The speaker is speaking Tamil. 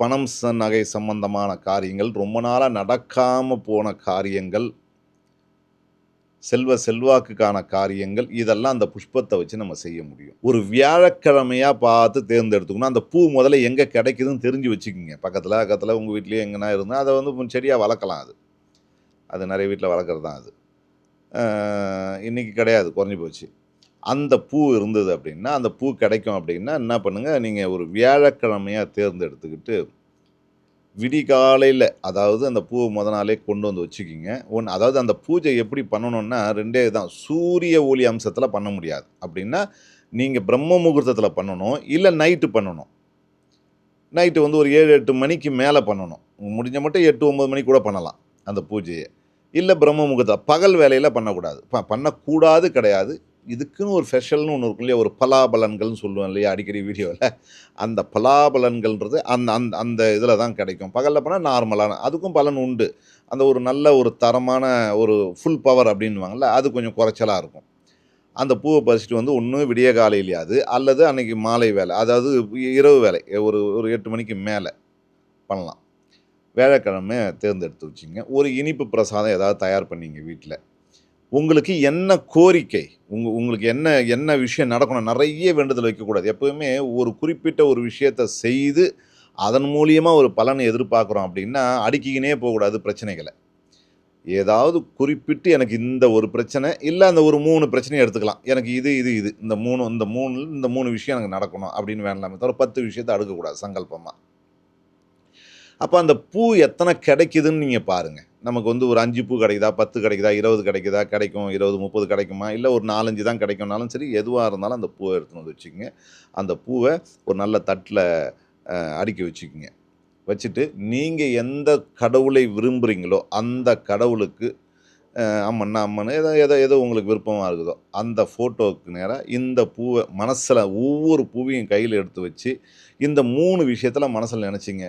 பணம் ச நகை சம்பந்தமான காரியங்கள் ரொம்ப நாளாக நடக்காமல் போன காரியங்கள் செல்வ செல்வாக்குக்கான காரியங்கள் இதெல்லாம் அந்த புஷ்பத்தை வச்சு நம்ம செய்ய முடியும். ஒரு வியாழக்கிழமையாக பார்த்து தேர்ந்தெடுத்துக்கணும். அந்த பூ முதல்ல எங்கே கிடைக்குதுன்னு தெரிஞ்சு வச்சுக்கோங்க. பக்கத்தில் பக்கத்தில் உங்கள் வீட்லேயே எங்கன்னா இருந்தால் அதை வந்து செடியாக வளர்க்கலாம் அது. அது நிறைய வீட்டில் வளர்க்குறது தான் அது இன்றைக்கி கிடையாது குறைஞ்சி போச்சு. அந்த பூ இருந்தது அப்படின்னா அந்த பூ கிடைக்கும் அப்படின்னா என்ன பண்ணுங்கள் நீங்கள் ஒரு வியாழக்கிழமையாக தேர்ந்தெடுத்துக்கிட்டு விடிகாலையில் அதாவது அந்த பூவை முத நாளே கொண்டு வந்து வச்சுக்கிங்க. ஒன்று அதாவது அந்த பூஜை எப்படி பண்ணணும்னா ரெண்டே தான் சூரிய ஒளி அம்சத்தில் பண்ண முடியாது. அப்படின்னா நீங்கள் பிரம்ம முகூர்த்தத்தில் பண்ணணும் இல்லை நைட்டு பண்ணணும். நைட்டு வந்து ஒரு ஏழு எட்டு மணிக்கு மேலே பண்ணணும். முடிஞ்ச மட்டும் எட்டு ஒம்பது மணிக்கு கூட பண்ணலாம் அந்த பூஜையை. இல்லை பிரம்ம முகூர்த்தம் பகல் வேலையில் பண்ணக்கூடாது. ப பண்ணக்கூடாது கிடையாது. இதுக்குன்னு ஒரு ஸ்பெஷல்னு ஒன்று இருக்கும் இல்லையா? ஒரு பலாபலன்கள்னு சொல்லுவோம் இல்லையா? அடிக்கடி வீடியோவில் அந்த பலாபலன்கள்ன்றது அந்த அந்த அந்த இதில் தான் கிடைக்கும். பகலில் போனால் நார்மலான அதுக்கும் பலன் உண்டு. அந்த ஒரு நல்ல ஒரு தரமான ஒரு ஃபுல் பவர் அப்படின்வாங்கல்ல அது கொஞ்சம் குறைச்சலாக இருக்கும். அந்த பூவை பறிச்சுட்டு வந்து ஒன்று விடிய காலையிலையாது அல்லது அன்னைக்கு மாலை வேலை அதாவது இரவு வேலை ஒரு ஒரு எட்டு மணிக்கு மேலே பண்ணலாம். வேலைக்கிழமை தேர்ந்தெடுத்து வச்சுங்க. ஒரு இனிப்பு பிரசாதம் ஏதாவது தயார் பண்ணிங்க வீட்டில் உங்களுக்கு என்ன கோரிக்கை? உங்க உங்களுக்கு என்ன என்ன விஷயம் நடக்கணும்? நிறைய வேண்டுதல் வைக்கக்கூடாது. எப்போவுமே ஒரு குறிப்பிட்ட ஒரு விஷயத்தை செய்து அதன் மூலியமாக ஒரு பலனை எதிர்பார்க்குறோம் அப்படின்னா அடுக்கிக்கினே போகக்கூடாது பிரச்சனைகளை. ஏதாவது குறிப்பிட்டு எனக்கு இந்த ஒரு பிரச்சனை இல்லை அந்த ஒரு மூணு பிரச்சனையை எடுத்துக்கலாம். எனக்கு இது இது இது. இந்த மூணு இந்த மூணு இந்த மூணு விஷயம் எனக்கு நடக்கணும் அப்படின்னு வேணலாமே தவிர பத்து விஷயத்தை அடுக்கக்கூடாது சங்கல்பமாக அப்போ அந்த பூ எத்தனை கிடைக்குதுன்னு நீங்கள் பாருங்கள் நமக்கு வந்து ஒரு அஞ்சு பூ கிடைக்குதா பத்து கிடைக்குதா இருபது கிடைக்குதா கிடைக்கும் இருபது முப்பது கிடைக்குமா? இல்லை ஒரு நாலஞ்சு தான் கிடைக்கும்னாலும் சரி எதுவாக இருந்தாலும் அந்த பூவை எடுத்துன்னு வந்து வச்சுக்கோங்க. அந்த பூவை ஒரு நல்ல தட்டில் அடுக்கி வச்சுக்கோங்க. வச்சுட்டு நீங்கள் எந்த கடவுளை விரும்புகிறீங்களோ அந்த கடவுளுக்கு அஹ், அம்மன்னா அம்மன் ஏதோ ஏதோ ஏதோ உங்களுக்கு விருப்பமாக இருக்குதோ அந்த ஃபோட்டோவுக்கு நேராக இந்த பூவை மனசில் ஒவ்வொரு பூவையும் கையில் எடுத்து வச்சு இந்த மூணு விஷயத்தில் மனசில் நினச்சிங்க.